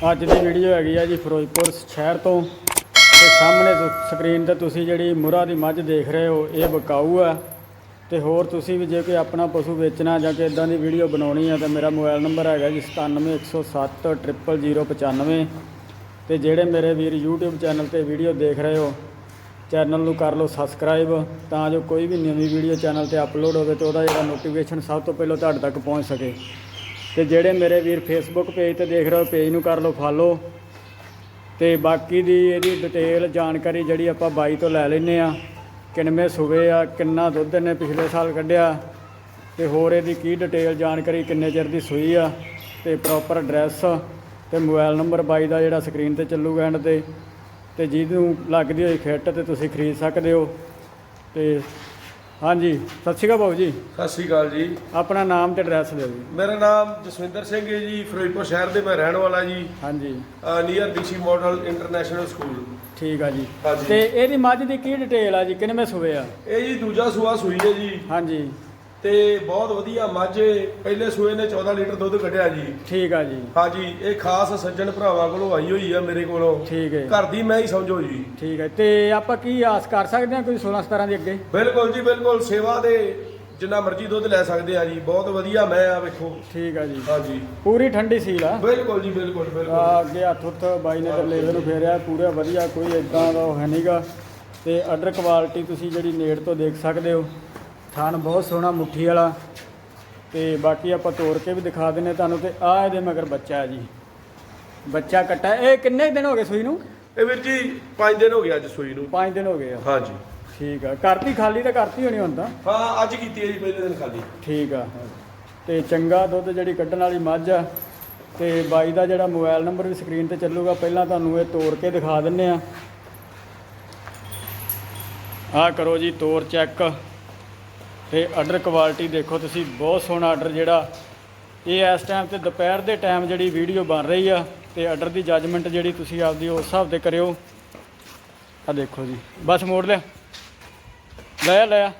ਅੱਜ ਦੀ ਵੀਡੀਓ ਹੈਗੀ ਆ ਜੀ ਫਿਰੋਜ਼ਪੁਰ ਸ਼ਹਿਰ ਤੋਂ। ਤੇ ਸਾਹਮਣੇ ਸਕਰੀਨ ਤੇ ਤੁਸੀਂ ਜਿਹੜੀ ਮੁਰਾ ਦੀ ਮੱਝ ਦੇਖ ਰਹੇ ਹੋ, ਇਹ ਬਕਾਊ ਆ। ਤੇ ਹੋਰ ਤੁਸੀਂ ਵੀ ਜੇ ਕੋਈ ਆਪਣਾ ਪਸ਼ੂ ਵੇਚਣਾ ਜਾਂ ਕਿ ਇਦਾਂ ਦੀ ਵੀਡੀਓ ਬਣਾਉਣੀ ਆ, ਤਾਂ ਮੇਰਾ ਮੋਬਾਈਲ ਨੰਬਰ ਹੈਗਾ ਜੀ 97107 00095 ਤੇ ਜਿਹੜੇ ਮੇਰੇ ਵੀਰ YouTube ਚੈਨਲ ਤੇ ਵੀਡੀਓ ਦੇਖ ਰਹੇ ਹੋ ਚੈਨਲ ਨੂੰ ਕਰ ਲਓ ਸਬਸਕ੍ਰਾਈਬ ਤਾਂ ਜੋ ਕੋਈ ਵੀ ਨਵੀਂ ਵੀਡੀਓ ਚੈਨਲ ਤੇ ਅਪਲੋਡ ਹੋਵੇ, ਤੇ ਉਹਦਾ ਜਿਹੜਾ ਨੋਟੀਫਿਕੇਸ਼ਨ ਸਭ ਤੋਂ ਪਹਿਲਾਂ ਤੁਹਾਡੇ ਤੱਕ ਪਹੁੰਚ ਸਕੇ। ਤੇ ਜਿਹੜੇ ਮੇਰੇ ਵੀਰ ਫੇਸਬੁੱਕ ਪੇਜ ਤੇ ਦੇਖ ਰਹੇ ਹੋ ਪੇਜ ਨੂੰ ਕਰ ਲਓ ਫਾਲੋ ਤੇ ਬਾਕੀ ਦੀ ਇਹਦੀ ਡਿਟੇਲ ਜਾਣਕਾਰੀ ਜਿਹੜੀ ਆਪਾਂ ਬਾਈ ਤੋਂ ਲੈ ਲੈਨੇ ਆ ਕਿੰਨਵੇਂ ਸੂਵੇ ਆ, ਕਿੰਨਾ ਦੁੱਧ ਇਹਨੇ ਪਿਛਲੇ ਸਾਲ ਕੱਢਿਆ, ਤੇ ਹੋਰ ਇਹਦੀ ਕੀ ਡਿਟੇਲ ਜਾਣਕਾਰੀ, ਕਿੰਨੇ ਚਿਰ ਦੀ ਸੂਈ ਆ, ਤੇ ਪ੍ਰੋਪਰ ਐਡਰੈਸ ਤੇ ਮੋਬਾਈਲ ਨੰਬਰ ਬਾਈ ਦਾ ਜਿਹੜਾ ਸਕਰੀਨ ਤੇ ਚੱਲੂਗਾ ਐਂਡ ਤੇ ਤੇ ਜਿਹਨੂੰ ਲੱਗਦੀ ਹੋਈ ਫਿੱਟ ਤੇ ਤੁਸੀਂ ਖਰੀਦ ਸਕਦੇ ਹੋ, ਤੇ ਹਾਂਜੀ ਸਤਿ ਸ਼੍ਰੀ ਅਕਾਲ ਬਾਬੂ ਜੀ। ਸਤਿ ਸ਼੍ਰੀ ਅਕਾਲ ਜੀ। ਆਪਣਾ ਨਾਮ ਤੇ ਐਡਰੈਸ ਦਿਓ ਜੀ। ਮੇਰਾ ਨਾਮ ਜਸਵਿੰਦਰ ਸਿੰਘ ਹੈ ਜੀ ਫਿਰੋਜ਼ਪੁਰ ਸ਼ਹਿਰ ਦੇ ਮੈਂ ਰਹਿਣ ਵਾਲਾ ਜੀ। ਹਾਂਜੀ। Near DC model international school ਠੀਕ ਆ ਜੀ। ਹਾਂਜੀ। ਤੇ ਇਹਦੀ ਮੱਝ ਦੀ ਕੀ ਡਿਟੇਲ ਆ ਜੀ? ਕਿੰਨਵੇਂ ਸੂਵੇ ਆ? ਇਹ ਜੀ ਦੂਜਾ ਸੂਆ ਸੂਈ ਹੈ ਜੀ। ਹਾਂਜੀ। ਤੇ ਬਹੁਤ ਵਧੀਆ ਮੱਝ। ਪਹਿਲੇ ਸੂਏ ਨੇ 14 ਲੀਟਰ ਦੁੱਧ ਕੱਢਿਆ ਜੀ। ਠੀਕ ਆ ਜੀ। ਹਾਂਜੀ ਇਹ ਖਾਸ ਸੱਜਣ ਭਰਾਵਾਂ ਕੋਲੋਂ ਆਈ ਹੋਈ ਆ ਮੇਰੇ ਕੋਲੋਂ। ਠੀਕ ਹੈ। ਘਰ ਦੀ ਮੈਂ ਹੀ ਸਮਝੋ ਜੀ। ਠੀਕ ਹੈ ਤੇ ਆਪਾਂ ਕੀ ਆਸ ਕਰ ਸਕਦੇ ਹਾਂ ਕੋਈ 16 17 ਦੇ ਅੱਗੇ? ਬਿਲਕੁਲ ਜੀ ਬਿਲਕੁਲ ਸੇਵਾ ਦੇ ਜਿੰਨਾ ਮਰਜ਼ੀ ਦੁੱਧ ਲੈ ਸਕਦੇ ਆ ਜੀ ਬਹੁਤ ਵਧੀਆ ਮੈਂ ਆ ਵੇਖੋ। ਠੀਕ ਆ ਜੀ। ਹਾਂਜੀ ਪੂਰੀ ਠੰਡੀ ਸੀਲ ਆ। ਬਿਲਕੁਲ ਜੀ ਬਿਲਕੁਲ ਬਿਲਕੁਲ। ਅੱਗੇ ਹੱਥ ਉੱਥ ਬਾਈ ਨੇ ਲੈਵੇ ਨੂੰ ਫੇਰਿਆ ਪੂਰਾ ਵਧੀਆ ਕੋਈ ਇਦਾਂ ਦਾ ਹੈ ਨਹੀਂਗਾ ਤੇ ਅਡਰ ਕੁਆਲਿਟੀ ਤੁਸੀਂ ਜਿਹੜੀ ਨੇੜ ਤੋਂ ਦੇਖ ਸਕਦੇ ਹੋ ਥਣ ਬਹੁਤ ਸੋਹਣਾ ਮੁੱਠੀ ਵਾਲਾ। ਤੇ ਬਾਕੀ ਆਪਾਂ ਤੋੜ ਕੇ ਵੀ ਦਿਖਾ ਦਿੰਨੇ ਤੁਹਾਨੂੰ ਤੇ ਆ ਇਹਦੇ ਮਗਰ ਬੱਚਾ ਹੈ ਜੀ। ਬੱਚਾ ਕੱਟਾ ਇਹ ਕਿੰਨੇ ਦਿਨ ਹੋ ਗਏ ਸੂਈ ਨੂੰ? ਇਹ ਵੀਰ ਜੀ 5 ਦਿਨ ਹੋ ਗਏ ਅੱਜ ਸੂਈ ਨੂੰ। 5 ਦਿਨ ਹੋ ਗਏ ਆ। ਹਾਂਜੀ। ਠੀਕ ਆ। ਕਰਤੀ ਖਾਲੀ ਤਾਂ ਕਰਤੀ ਹੋਣੀ ਹੁਣ ਤਾਂ? ਹਾਂ ਅੱਜ ਕੀਤੀ ਹੈ ਜੀ ਪਹਿਲੇ ਦਿਨ ਖਾਲੀ। ਠੀਕ ਆ। ਤੇ ਚੰਗਾ ਦੁੱਧ ਜਿਹੜੀ ਕੱਢਣ ਵਾਲੀ ਮੱਝ ਆ। ਤੇ ਬਾਈ ਦਾ ਜਿਹੜਾ ਮੋਬਾਈਲ ਨੰਬਰ ਵੀ ਸਕਰੀਨ ਤੇ ਚੱਲੂਗਾ ਪਹਿਲਾਂ ਤੁਹਾਨੂੰ ਇਹ ਤੋੜ ਕੇ ਦਿਖਾ ਦਿੰਨੇ ਆ। ਆ ਕਰੋ ਜੀ ਤੋੜ ਚੈੱਕ। ਤੇ ਆਰਡਰ ਕੁਆਲਿਟੀ ਦੇਖੋ ਤੁਸੀਂ, ਬਹੁਤ ਸੋਹਣਾ ਆਰਡਰ ਜਿਹੜਾ। ਇਹ ਇਸ ਟਾਈਮ ਤੇ ਦੁਪਹਿਰ ਦੇ ਟਾਈਮ ਜਿਹੜੀ ਵੀਡੀਓ ਬਣ ਰਹੀ ਆ ਤੇ ਆਰਡਰ ਦੀ ਜੱਜਮੈਂਟ ਜਿਹੜੀ ਤੁਸੀਂ ਆਪਦੀ ਉਸ ਹਿਸਾਬ ਤੇ ਕਰਿਓ। ਆ ਦੇਖੋ ਜੀ, ਬਸ ਮੋੜ ਲਿਆ। ਲੈ ਲਿਆ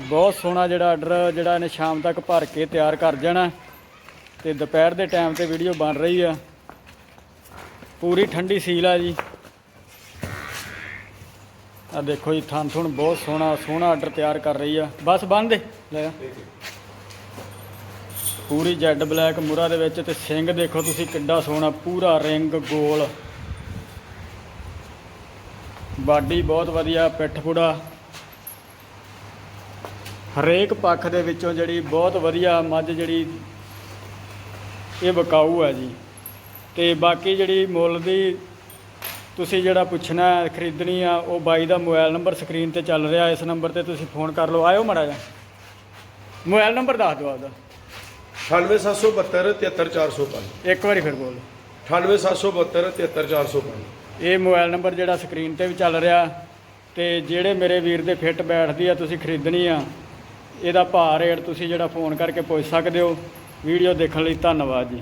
ਬਹੁਤ ਸੋਹਣਾ ਜਿਹੜਾ ਆਰਡਰ ਜਿਹੜਾ ਇਹਨੇ ਸ਼ਾਮ ਤੱਕ ਭਰ ਕੇ ਤਿਆਰ ਕਰ ਜਾਣਾ। ਤੇ ਦੁਪਹਿਰ ਦੇ ਟਾਈਮ ਤੇ ਵੀਡੀਓ ਬਣ ਰਹੀ ਆ। ਪੂਰੀ ਠੰਡੀ ਸੀਲ ਆ ਜੀ। ਆ ਦੇਖੋ ਜੀ, ਥਣ ਥੁਣ ਬਹੁਤ ਸੋਹਣਾ ਸੋਹਣਾ ਆਰਡਰ ਤਿਆਰ ਕਰ ਰਹੀ ਆ। ਬਸ ਬੰਨ ਦੇ ਲੈ। ਪੂਰੀ ਜੈਡ ਬਲੈਕ ਮੁਰਾ ਦੇ ਵਿੱਚ ਤੇ ਸਿੰਘ ਦੇਖੋ ਤੁਸੀਂ ਕਿੱਡਾ ਸੋਹਣਾ, ਪੂਰਾ ਰਿੰਗ ਗੋਲ। ਬਾਡੀ ਬਹੁਤ ਵਧੀਆ, ਪਿੱਠ ਫੁੜਾ ਹਰੇਕ ਪੱਖ ਦੇ ਵਿੱਚੋਂ ਜਿਹੜੀ ਬਹੁਤ ਵਧੀਆ ਮੱਝ ਜਿਹੜੀ ਇਹ ਵਿਕਾਊ ਹੈ ਜੀ। ਤੇ ਬਾਕੀ ਜਿਹੜੀ ਮੁੱਲ ਦੀ ਤੁਸੀਂ ਜਿਹੜਾ ਪੁੱਛਣਾ ਹੈ, ਖਰੀਦਣੀ ਆ ਉਹ ਬਾਈ ਦਾ ਮੋਬਾਈਲ ਨੰਬਰ ਸਕਰੀਨ ਤੇ ਚੱਲ ਰਿਹਾ ਇਸ ਨੰਬਰ ਤੇ ਤੁਸੀਂ ਫੋਨ ਕਰ ਲਓ। ਆਇਓ ਮੜਾ ਜਾ ਮੋਬਾਈਲ ਨੰਬਰ ਦੱਸ ਦਿਓ ਆਪਦਾ। 98772 73405 ਇੱਕ ਵਾਰੀ ਫਿਰ ਬੋਲ। 98772 73405 ਇਹ ਮੋਬਾਈਲ ਨੰਬਰ ਜਿਹੜਾ ਸਕਰੀਨ ਤੇ ਵੀ ਚੱਲ ਰਿਹਾ ਤੇ ਜਿਹੜੇ ਮੇਰੇ ਵੀਰ ਦੇ ਫਿੱਟ ਬੈਠਦੀ ਆ ਤੁਸੀਂ ਖਰੀਦਣੀ ਆ ਇਹਦਾ ਭਾਅ ਰੇਟ ਤੁਸੀਂ ਜਿਹੜਾ ਫੋਨ ਕਰਕੇ ਪੁੱਛ ਸਕਦੇ ਹੋ। ਵੀਡੀਓ ਦੇਖਣ ਲਈ ਧੰਨਵਾਦ ਜੀ।